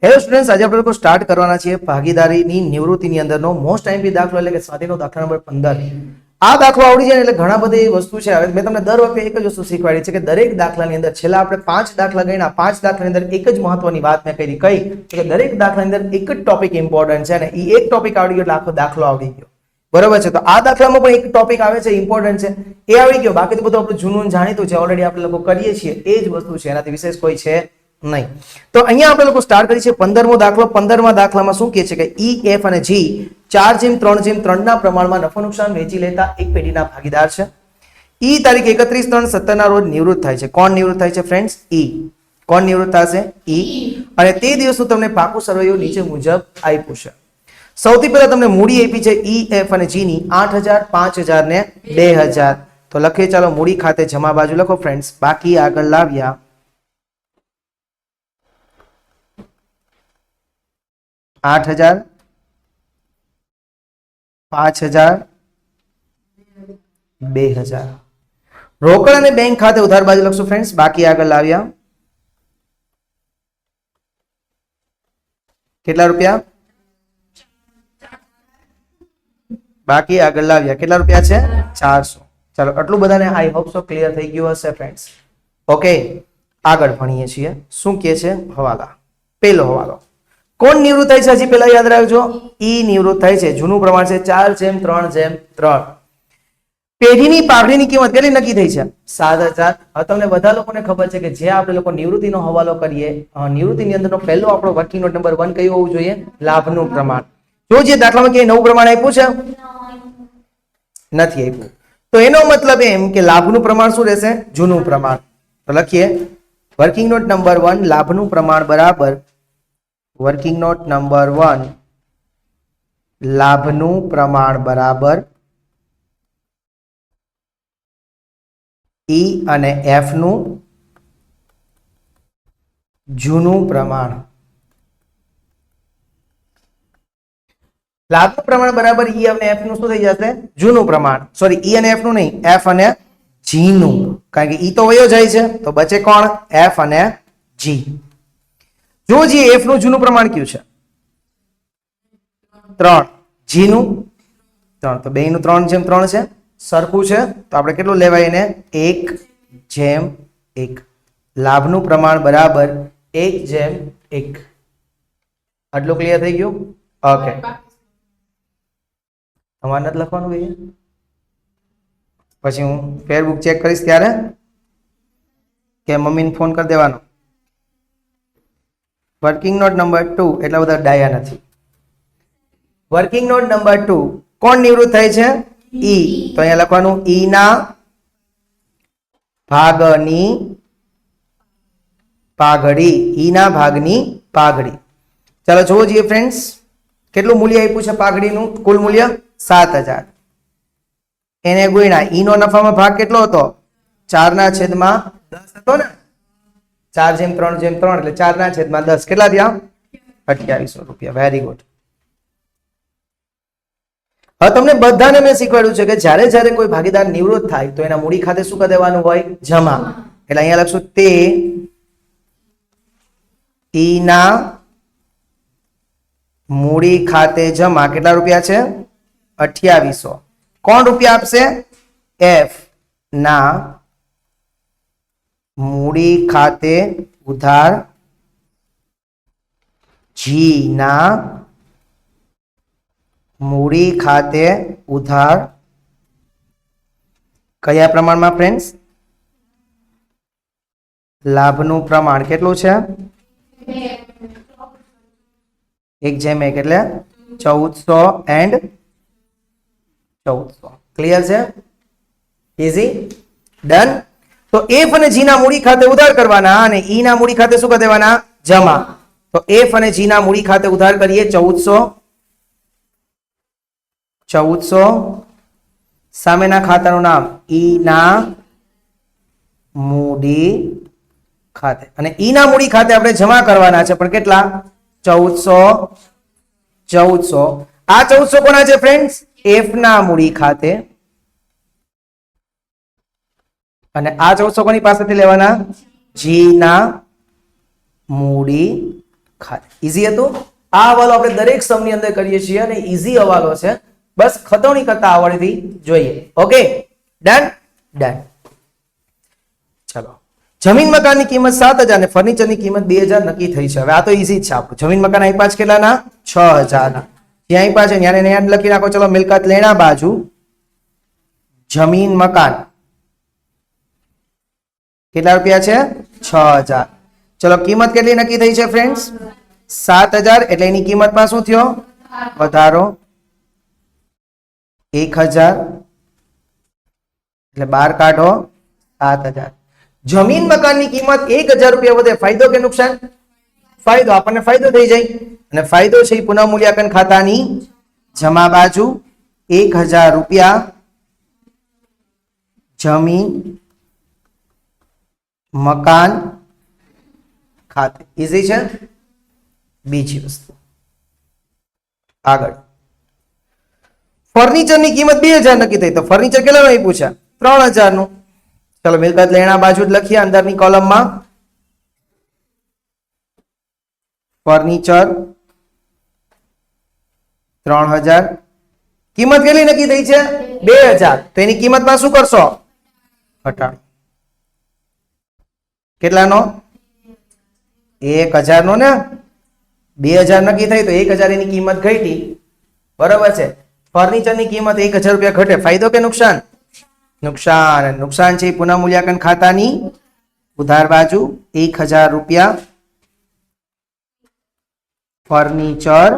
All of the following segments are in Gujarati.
હેલો સ્ટુડન્ટ્સ આજે આપણે લોકો સ્ટાર્ટ કરવાના છીએ ભાગીદારીની નિવૃત્તિની અંદરનો મોસ્ટ ટાઈમથી દાખલો એટલે કે સ્વાધીનો દાખલા નંબર પંદર. આ દાખલો આવડી જાય એટલે ઘણા બધી વસ્તુ છે. હવે મેં તમને દર વખતે એક જ વસ્તુ શીખવાડી છે કે દરેક દાખલાની અંદર છેલ્લા આપણે પાંચ દાખલા ગણ્યા પાંચ દાખલાની અંદર એક જ મહત્વની વાત મેં કરી કઈ? કે દરેક દાખલાની અંદર એક જ ટોપિક ઇમ્પોર્ટન્ટ છે અને એ એક ટોપિક આવડી ગયો એટલે આખો દાખલો આવડી ગયો. બરોબર છે? તો આ દાખલામાં પણ એક ટોપિક આવે છે ઇમ્પોર્ટન્ટ છે. એ આવડી ગયો. બાકી તો બધું આપણું જૂનું જાણીતું છે. ઓલરેડી આપણે લોકો કરીએ છીએ. એ જ વસ્તુ છે. એનાથી વિશેષ કોઈ છે નહીં. તો અહીંયા આપણે લોકો સ્ટાર્ટ કરીએ છીએ પંદરમો દાખલો. પંદરમા દાખલામાં શું કહે છે કે ઈ એફ અને જી ચાર જેમ, ત્રણ જેમ, ત્રણના પ્રમાણમાં નફો નુકસાન વેચી લેતા એક પેઢીના ભાગીદાર છે. ઈ તારીખ એકત્રીસ ત્રણ સત્તરના રોજ નિવૃત્ત થાય છે. કોણ નિવૃત્ત થાય છે ફ્રેન્ડ્સ ઈ કોણ નિવૃત્ત થશે? ઈ અને તે દિવસનું તમને પાકું સરવૈયું નીચે મુજબ આપ્યું છે. સૌથી પહેલા તમને મૂડી આપી છે ઈ એફ અને જી ની. આઠ હજાર, પાંચ હજાર ને બે હજાર. તો લખીએ, ચાલો મૂડી ખાતે જમા બાજુ લખો ફ્રેન્ડ્સ બાકી આગળ લાવ્યા. આઠ હજાર, પાંચ હજાર, બે હજાર. રોકડ અને બેંક ખાતે ઉધાર બાજુ લખશું ફ્રેન્ડ્સ બાકી આગળ લાવ્યા. કેટલા રૂપિયા? બાકી આગળ લાવ્યા. કેટલા રૂપિયા છે? ચારસો. ચાલો, આટલું બધાને આઈ હોપ સો ક્લિયર થઈ ગયું હશે ફ્રેન્ડ્સ ઓકે આગળ ભણીએ છીએ. શું કહે છે? હવાલા. પેલો હવાલો. કોણ નિવૃત્ત થાય છે? હજી પેલા યાદ રાખજો. ઈ નિવૃત્ત થાય છે. જૂનું પ્રમાણ છે ચાર જેમ ત્રણ જેમ ત્રણ. પેઢીની પાઘડીની કિંમત કેટલી નક્કી થઈ છે? સાત હજાર. હવે તમને બધા લોકોને ખબર છે કે જે આપણે લોકો નિવૃત્તિનો હવાલો કરીએ નિવૃત્તિની અંદરનો પહેલો આપણો વર્કિંગ નોટ નંબર વન કયો હોવું જોઈએ? લાભનું પ્રમાણ. જો જે દાખલામાં ક્યાંય નવું પ્રમાણ આપ્યું છે? નથી આપ્યું. તો એનો મતલબ એમ કે લાભનું પ્રમાણ શું રહેશે? જૂનું પ્રમાણ. તો લખીએ. વર્કિંગ નોટ નંબર વન લાભનું પ્રમાણ બરાબર વર્કિંગ નોટ નંબર વન, લાભનું પ્રમાણ બરાબર. ઈ અને એફનું જૂનું પ્રમાણ. લાભનું પ્રમાણ બરાબર ઈ અને એફનું શું થઈ જશે? જૂનું પ્રમાણ. સોરી ઈ અને એફનું નહીં, એફ અને જી નું. કારણ કે ઈ તો વયો જાય છે, તો બચે કોણ? એફ અને જી. જો જે એફનું જૂનું પ્રમાણ કયું છે? ત્રણ. જી નું ત્રણ. તો બે નું ત્રણ જેમ ત્રણ છે. સરખું છે. તો આપણે કેટલું લેવાય એને? એક જેમ એક. લાભનું પ્રમાણ બરાબર એક જેમ એક. આટલું ક્લિયર થઈ ગયું? ઓકે તમારે નથી લખવાનું ભાઈ? પછી હું ફેરબુક ચેક કરીશ ત્યારે? કે મમ્મીને ફોન કરી દેવાનો? વર્કિંગ નોટ નંબર ટુ એટલા બધા ડાયા નથી. વર્કિંગ નોટ નંબર ટુ કોણ નિવૃત્ત થાય છે? ઈ તો અહીંયા લખવાનું ઈ ના ભાગની પાઘડી ઈ ના ભાગની પાઘડી. ચાલો જોવો જોઈએ ફ્રેન્ડ્સ કેટલું મૂલ્ય આપ્યું છે પાઘડીનું? કુલ મૂલ્ય સાત હજાર. એને ગુણ્યા ઈ નો નફામાં ભાગ કેટલો હતો? ચારના છેદમાં દસ હતો ને? ચાર જેમ ત્રણ જેમ ત્રણ એટલે ચારના છેદમાં દસ. કેટલા થયા? અઠ્યાવીસો રૂપિયા. વેરી ગુડ હવે તમને બધાને મેં શીખવાડ્યું છે કે જ્યારે જ્યારે કોઈ ભાગીદાર નિવૃત્ત થાય તો એના મૂડી ખાતે શું કરી દેવાનું હોય? જમા. એટલે અહીંયા લખશું તે, ઈના મૂડી ખાતે જમા. કેટલા રૂપિયા છે? અઠ્યાવીસો. કોણ રૂપિયા આપશે? એફ ના. મૂડી ખાતે ઉધાર જી ના મૂડી ખાતે ઉધાર કયા પ્રમાણમાં ફ્રેન્ડ્સ લાભનું પ્રમાણ કેટલું છે? એક જેમ એક એટલે ચૌદસો એન્ડ ચૌદસો. ક્લિયર છે? ઇઝી ડન તો એફ અને જી ના મૂડી ખાતે ઉધાર કરવાના અને ઈ ના મૂડી ખાતે શું કરી દેવાના? જમા. તો એફ અને જી ના મૂડી ખાતે ઉધાર કરીએ ચૌદસો. ચૌદસો. સામેના ખાતાનું નામ ઈ ના મૂડી ખાતે. અને ઈ ના મૂડી ખાતે આપણે જમા કરવાના છે. પણ કેટલા? ચૌદસો. ચૌદસો. આ ચૌદસો કોના છે ફ્રેન્ડ્સ એફ ના મૂડી ખાતે. અને આ ચૌદસો કોની પાસેથી લેવાના? જી ના મૂડી ખાતે. ઈઝી હતું? આ હવાલો આપણે દરેક સમની અંદર કરીએ છીએ અને ઈઝી હવાલો છે. બસ ખતવણી કરતા આવડતી જોઈએ. ઓકે ડન ડન ચલો. જમીન મકાનની કિંમત સાત હજાર અને ફર્નિચરની કિંમત બે હજાર નક્કી થઈ છે. હવે આ તો ઈઝી જ છે આપણું. જમીન મકાન આપ્યા છે કેટલાના? છ હજારના. ત્યાં આપ્યા છે લખી નાખો. ચલો, મિલકત લેણા બાજુ. જમીન મકાન. કેટલા રૂપિયા છે? છ હજાર. ચલો, કિંમત કેટલી નક્કી થઈ છે ફ્રેન્ડ્સ સાત હજાર, એટલે એની કિંમતમાં શું થયો? વધારો. એક હજાર. એટલે બાર કાઢો, સાત હજાર. જમીન મકાનની કિંમત એક હજાર રૂપિયા વધે. ફાયદો કે નુકસાન? ફાયદો, આપણને ફાયદો થઈ જાય. અને ફાયદો છે એ પુનઃ મૂલ્યાંકન ખાતાની જમા બાજુ. એક હજાર રૂપિયા જમીન મકાન ખાતે. ઈઝી છે? બીજી વસ્તુ. આગળ. ફર્નિચરની કિંમત બે હજાર નક્કી થઈ. તો ફર્નિચર કેટલાનું આપ્યું છે? ત્રણ હજારનું ચલો, મિલકત લેણા બાજુ જ લખીએ અંદરની કોલમમાં ફર્નિચર ત્રણ હજાર. કિંમત કેટલી નક્કી થઈ છે? બે હજાર. તો એની કિંમતમાં શું કરશો? ઘટાડો કેટલાનો? એક હજારનો ને? બે હજાર નક્કી થઈ તો એક હજાર એની કિંમત ઘટી. બરોબર છે? ફર્નિચરની કિંમત એક હજાર રૂપિયા ઘટે. ફાયદો કે નુકસાન? નુકસાન. નુકસાન છે પુનઃ મૂલ્યાંકન ખાતાની. ઉધાર બાજુ એક હજાર રૂપિયા ફર્નિચર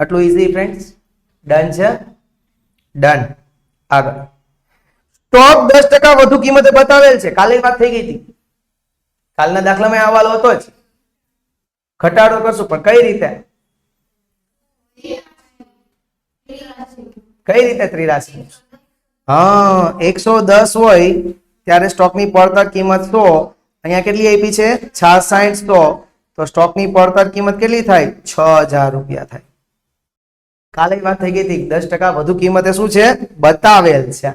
આટલું ઇઝી ફ્રેન્ડ્સ ડન છે? ડન આગળ. સ્ટોક દસ ટકા વધુ કિંમતે બતાવેલ છે. કાલે વાત થઈ ગઈ હતી. કાલના દાખલામાં હવાલો હતો જ. ઘટાડો કરશું, પણ કઈ રીતે? કઈ રીતે ત્રિરાશી? હા, એકસો દસ હોય ત્યારે સ્ટોકની પડતર કિંમત સો. અહીંયા કેટલી આપી છે? છાસઠ સો. તો સ્ટોકની પડતર કિંમત કેટલી થાય? છ હજાર રૂપિયા થાય. કાલે વાત થઈ ગઈ હતી દસ ટકા વધુ કિંમતે શું છે? બતાવેલ છે.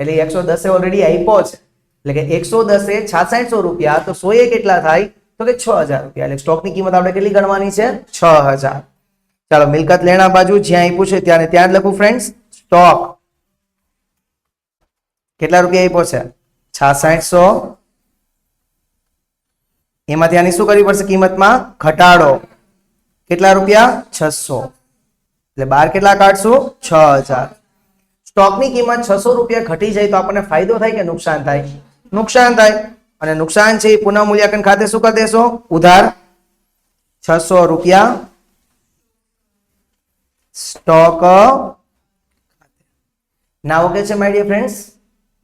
એટલે એકસો દસે ઓલરેડી આપ્યો છે. એટલે કે એકસો દસે છાસઠસો રૂપિયા, તો સો એ કેટલા થાય? તો કે છ હજાર રૂપિયા. એટલે સ્ટોકની કિંમત આપણે કેટલી ગણવાની છે? છ હજાર. ચાલો, મિલકત લેણા બાજુ જ્યાં આપ્યું છે ત્યાં ત્યાં જ લખું ફ્રેન્ડ્સ સ્ટોક. કેટલા રૂપિયા આપ્યો છે? છાસઠસો. એમાંથી આની શું કરવી પડશે કિંમતમાં? ઘટાડો. કેટલા રૂપિયા? છસો. એટલે બાર કેટલા કાઢશું? છ હજાર. સ્ટોકની કિંમત છસો રૂપિયા ઘટી જાય તો આપણને ફાયદો થાય કે નુકસાન થાય? નુકસાન થાય. અને નુકસાન છે એ પુનઃ મૂલ્યાંકન ખાતે શું કરી દેશો? ઉધાર છસો રૂપિયા સ્ટોક ના ઓકે છે my dear friends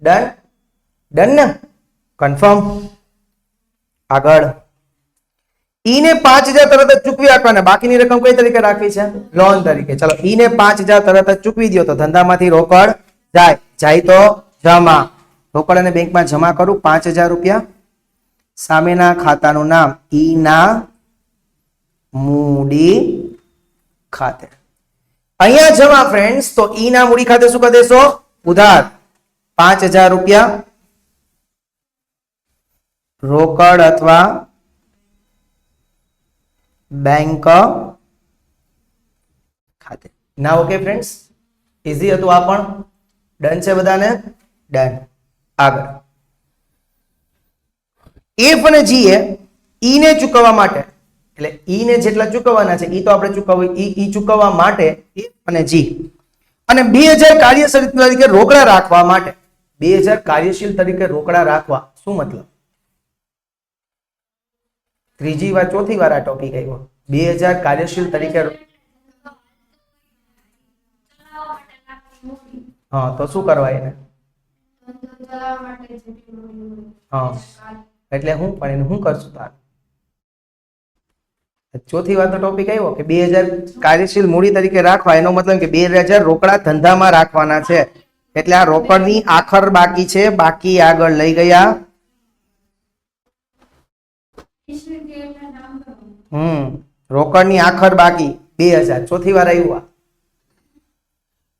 done done ને? કન્ફર્મ આગળ. ઈ ને પાંચ હજાર તરત જ ચૂકવી આપવાના. બાકીની રકમ કઈ તરીકે રાખવી છે? લોન તરીકે. ચલો ઈ ને પાંચ હજાર તરત જ ચૂકવી દો તો ધંધામાંથી રોકડ જાય. જાય તો જમા. રોકડ અને બેંકમાં જમા કરું, પાંચ હજાર રૂપિયા. સામેના ખાતાનું નામ ઈના મૂડી ખાતે. અહીંયા જમા ફ્રેન્ડ્સ તો ઈના મૂડી ખાતે શું કરી દેશો? ઉધાર. પાંચ હજાર રૂપિયા. રોકડ અથવા બેંક ખાતે. ના ઓકે ફ્રેન્ડ્સ ઇઝી હતું આ પણ. ડન છે બધાને? ડન આગળ. એફ અને જી એ ઈને ચૂકવવા માટે, એટલે ઈ ને જેટલા ચૂકવવાના છે ઈ તો આપણે ચૂકવવી ચૂકવવા માટે એફ અને જી અને બે હજાર કાર્યશીલ તરીકે રોકડા રાખવા માટે, બે હજાર કાર્યશીલ તરીકે રોકડા રાખવા, શું મતલબ? ત્રીજી વાર, ચોથી વાર આ ટોપિક આવ્યો. બે હજાર કાર્યશીલ તરીકે હા, તો શું કરવા એને? એટલે હું પણ એને હું કરશું તાર? ચોથી વાતનો ટોપિક આવ્યો કે બે હજાર કાર્યશીલ મૂડી તરીકે રાખવા, એનો મતલબ કે બે હજાર રોકડા ધંધામાં રાખવાના છે. એટલે આ રોકડની આખર બાકી છે, બાકી આગળ લઈ ગયા. હમ, રોકડની આખર બાકી, બે હજાર. ચોથી વાર આવ્યું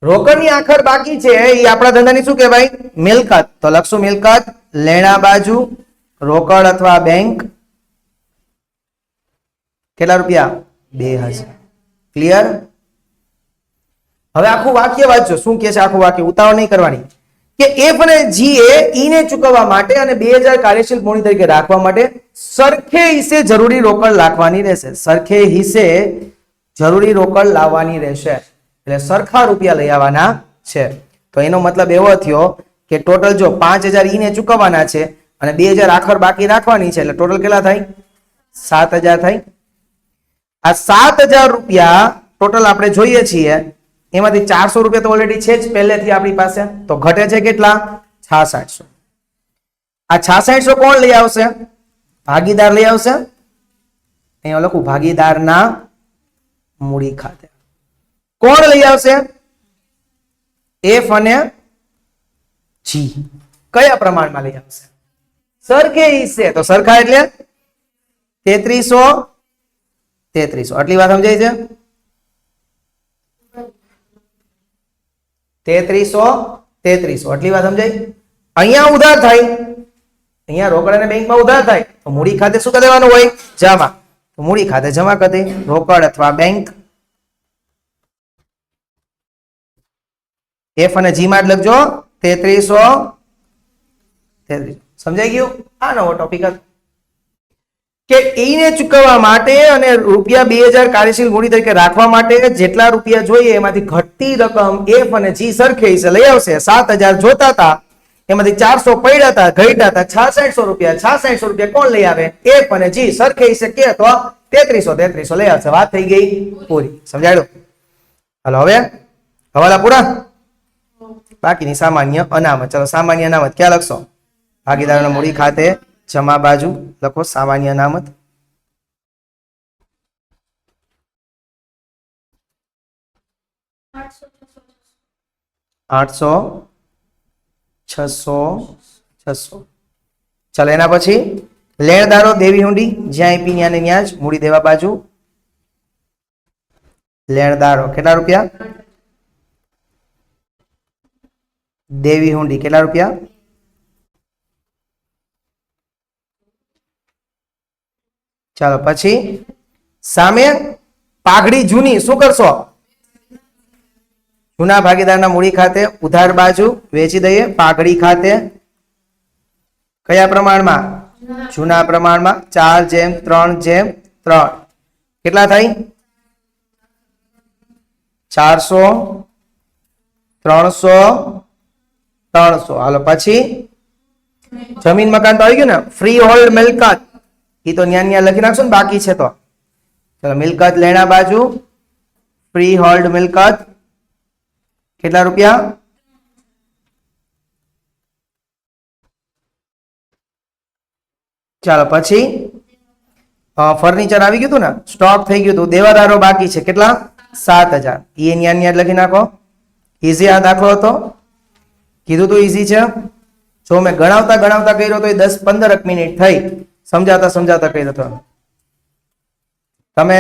રોકડની આખર બાકી છે એ આપણા ધંધાની શું કહેવાય? મિલકત. તો લખશું મિલકત, લેણા બાજુ, રોકડ અથવા બેંક. કેટલા રૂપિયા? બે હજાર. ક્લિયર હવે આખું વાક્ય વાંચજો. શું કે છે આખું વાક્ય? ઉતાવળ નહીં કરવાની. કે એફ અને જી એ ઈ ને ચૂકવવા માટે અને બે હજાર કાર્યશીલ મૂડી તરીકે રાખવા માટે સરખે હિસ્સે જરૂરી રોકડ રાખવાની રહેશે. સરખે હિસ્સે જરૂરી રોકડ લાવવાની રહેશે. એટલે સરખા રૂપિયા લઈ આવવાના છે. તો એનો મતલબ એવો થયો કે ટોટલ જો પાંચ હજાર ઈને ચૂકવવાના છે અને બે હજાર આખર બાકી રાખવાની છે, એટલે ટોટલ કેટલા થાય? સાત હજાર થાય. આ સાત હજાર રૂપિયા ટોટલ આપણે જોઈએ છીએ, એમાંથી ચારસો રૂપિયા તો ઓલરેડી છે જ પહેલેથી આપણી પાસે. તો ઘટે છે કેટલા? છાસાઠસો. આ છાસાઠસો કોણ લઈ આવશે? ભાગીદાર લઈ આવશે? અહીંયા લખું, ભાગીદારના મૂડી ખાતે. કોણ લઈ આવશે? એફ અને જી કયા પ્રમાણમાં લઈ આવશે? સરખે હિસ્સે તો સરખા એટલે તેત્રીસો તેત્રીસો. આટલી વાત સમજાય છે? તેત્રીસો તેત્રીસો. આટલી વાત સમજાય અહીંયા ઉધાર થાય. અહીંયા રોકડ અને બેંકમાં ઉધાર થાય. તો મૂડી ખાતે શું કરી દેવાનું હોય? જમા. મૂડી ખાતે જમા કરી રોકડ અથવા બેંક એફ અને જી માં લખજો. તેત્રીસો તેત્રીસ. સમજાઈ ગયું? આ નવો ટોપિક હતો. કે ઈને ચૂકવવા માટે અને રૂપિયા બે હજાર કાર્યશીલ મૂડી તરીકે રાખવા માટે જેટલા રૂપિયા જોઈએ એમાંથી ઘટતી રકમ એફ અને જી સરખે લઈ આવશે. સાત હજાર જોતા હતા. એમાંથી ચારસો પડ્યા હતા, ઘટ્યા હતા. છાસઠસો રૂપિયા છાસઠસો રૂપિયા કોણ લઈ આવે? એફ અને જી સરખે હિસ્સે કે તો તેત્રીસો તેત્રીસો લઈ આવશે. વાત થઈ ગઈ પૂરી. સમજાયું? હાલો, હવે? હવાલા પૂરા? બાકીની સામાન્ય અનામત. ચલો, સામાન્ય અનામત ક્યાં લખશો? ભાગીદારોના મૂડી ખાતે જમા બાજુ લખો સામાન્ય અનામત. આઠસો, છસો છસો. ચાલો, એના પછી લેણદારો દેવી હુંડી, જ્યાં આપી ત્યાં ને ત્યાં જ મૂડી દેવા બાજુ. લેણદારો, કેટલા રૂપિયા? દેવી હુંડી, કેટલા રૂપિયા? ચાલો, પછી સામે પાઘડી જૂની શું કરશો? જૂના ભાગીદારના મૂડી ખાતે ઉધાર બાજુ વેચી દઈએ, પાઘડી ખાતે. કયા પ્રમાણમાં? જૂના પ્રમાણમાં. ચાર જેમ, ત્રણ જેમ, ત્રણ. કેટલા થાય ચારસો, ત્રણસો ત્રણસો. હાલો, પછી? જમીન મકાન તો આવી ગયું ને? ફ્રી હોલ્ડ મિલકત. એ તો ન્યા ન્યા લખી નાખશો ને, બાકી છે તો. ચલો, મિલકત લેણા બાજુ. ફ્રી હોલ્ડ મિલકત. કેટલા રૂપિયા? ચાલો, પછી? ફર્નિચર આવી ગયું હતું ને? સ્ટોક થઈ ગયું હતું. દેવાદારો બાકી છે. કેટલા? સાત હજાર. એ ન્યા ન્યા લખી નાખો. ઈઝી આ દાખલો હતો. કીધું તો ઈઝી છે. જો મેં ગણાવતા ગણાવતા કર્યો તો એ દસ પંદર મિનિટ થઈ. સમજાતા સમજાતા કહી દો તમે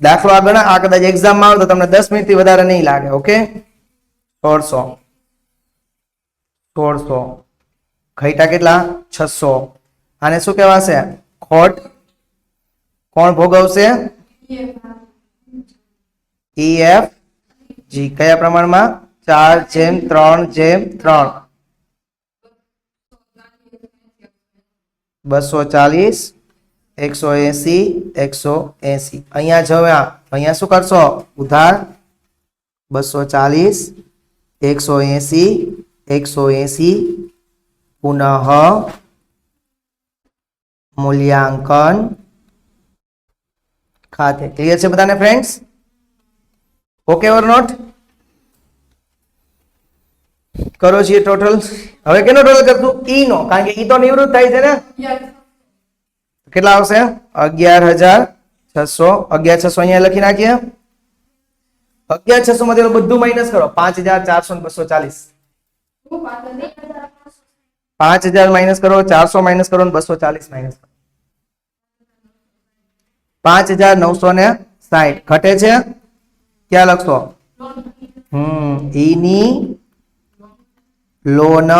દાખલો આ ગણા આ કદાચ એક્ઝામમાં આવે તો તમને દસ મિનિટથી વધારે નહીં લાગે ઓકે સોળસો. સોળસો. ઘઈટા કેટલા? છસો. આને શું કહેવાશે? ખોટ. કોણ ભોગવશે? ઈ એફ જી કયા પ્રમાણમાં? ચાર જેમ, ત્રણ જેમ, ત્રણ. બસો ચાલીસ, એકસો એસી એકસો એસી. અહીંયા જવા અહીંયા શું કરશો? ઉધાર. બસો ચાલીસ, એકસો એસી એકસો એસી. પુનઃ. મૂલ્યાંકન. ખાતે. ક્લિયર છે બધાને ફ્રેન્ડ્સ ઓકે ઓર નોટ કરો છીએ ટોટલ હવે કેનો ટોટલ કરશું? ઈ નો કારણ કે ઈ તો નિવૃત્ત થાય છે ને? કેટલા આવશે? અગિયાર હજાર છસો અગિયાર છસો અહીંયા લખી નાખીએ. અગિયાર છસો માંથી બધું માઇનસ કરો. પાંચ હજાર ચારસો બસો ચાલીસ. પાંચ હજાર માઇનસ કરો ચારસો માઇનસ કરો બસો ચાલીસ માઇનસ કરો. પાંચ હજાર નવસો ને સાઠ. ઘટે છે? ક્યાં લખશો? હમ ઈની લોન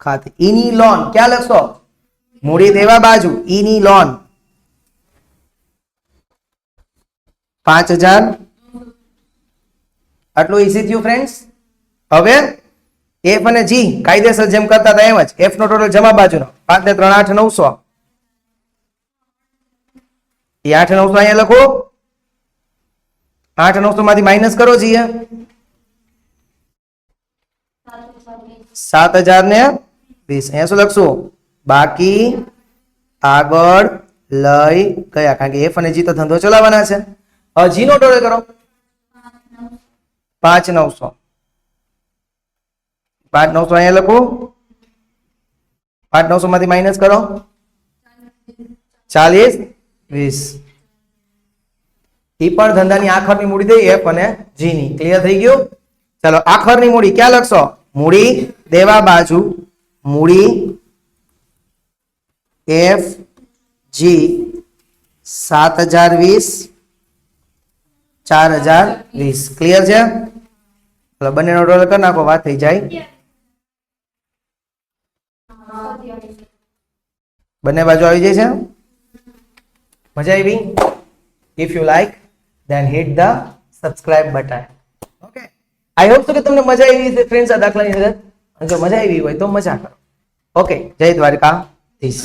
ખાતે. ઈની લોન, ક્યાં લખશો? મૂડી દેવા બાજુ, ઈની લોન. પાંચ હજાર. આટલું ઈઝી થયું ફ્રેન્ડ્સ હવે એફ અને જી કાયદેસર જેમ કરતા હતા એમ જ. એફ નો ટોટલ જમા બાજુનો. પાંચ ને ત્રણ, આઠ, નવસો. એ આઠ, નવસો અહીંયા લખો. આઠ નવસો માંથી માઇનસ કરો જીએ સાત હજાર ને વીસ. અહીંયા શું લખશું? બાકી આગળ લઈ ગયા. કારણ કે એફ અને જી તો ધંધો ચલાવવાના છે. હવે જી નો ટોટલ કરો. પાંચ નવસો. પાંચ નવસો અહીંયા લખું. પાંચ નવસો માંથી માઇનસ કરો. ચાલીસ. વીસ. એ પણ ધંધાની આખરની મૂડી દઈ એફ અને જી ની. ક્લિયર થઈ ગયું? ચાલો, આખરની મૂડી ક્યાં લખશો? મૂડી દેવા બાજુ, મૂડી એફ જી સાત હજાર વીસ, ચાર હજાર વીસ. ક્લિયર છે? એટલે બંનેનો ટોટલ કરી નાખો, વાત થઈ જાય. બંને બાજુ આવી જાય છે મજા આવી? If you like then hit the button okay I hope કે તમને મજા આવી છે ફ્રેન્ડ્સ આ દાખલાની અંદર. જો મજા આવી હોય તો મજા કરો. ઓકે જય દ્વારકા ધીશ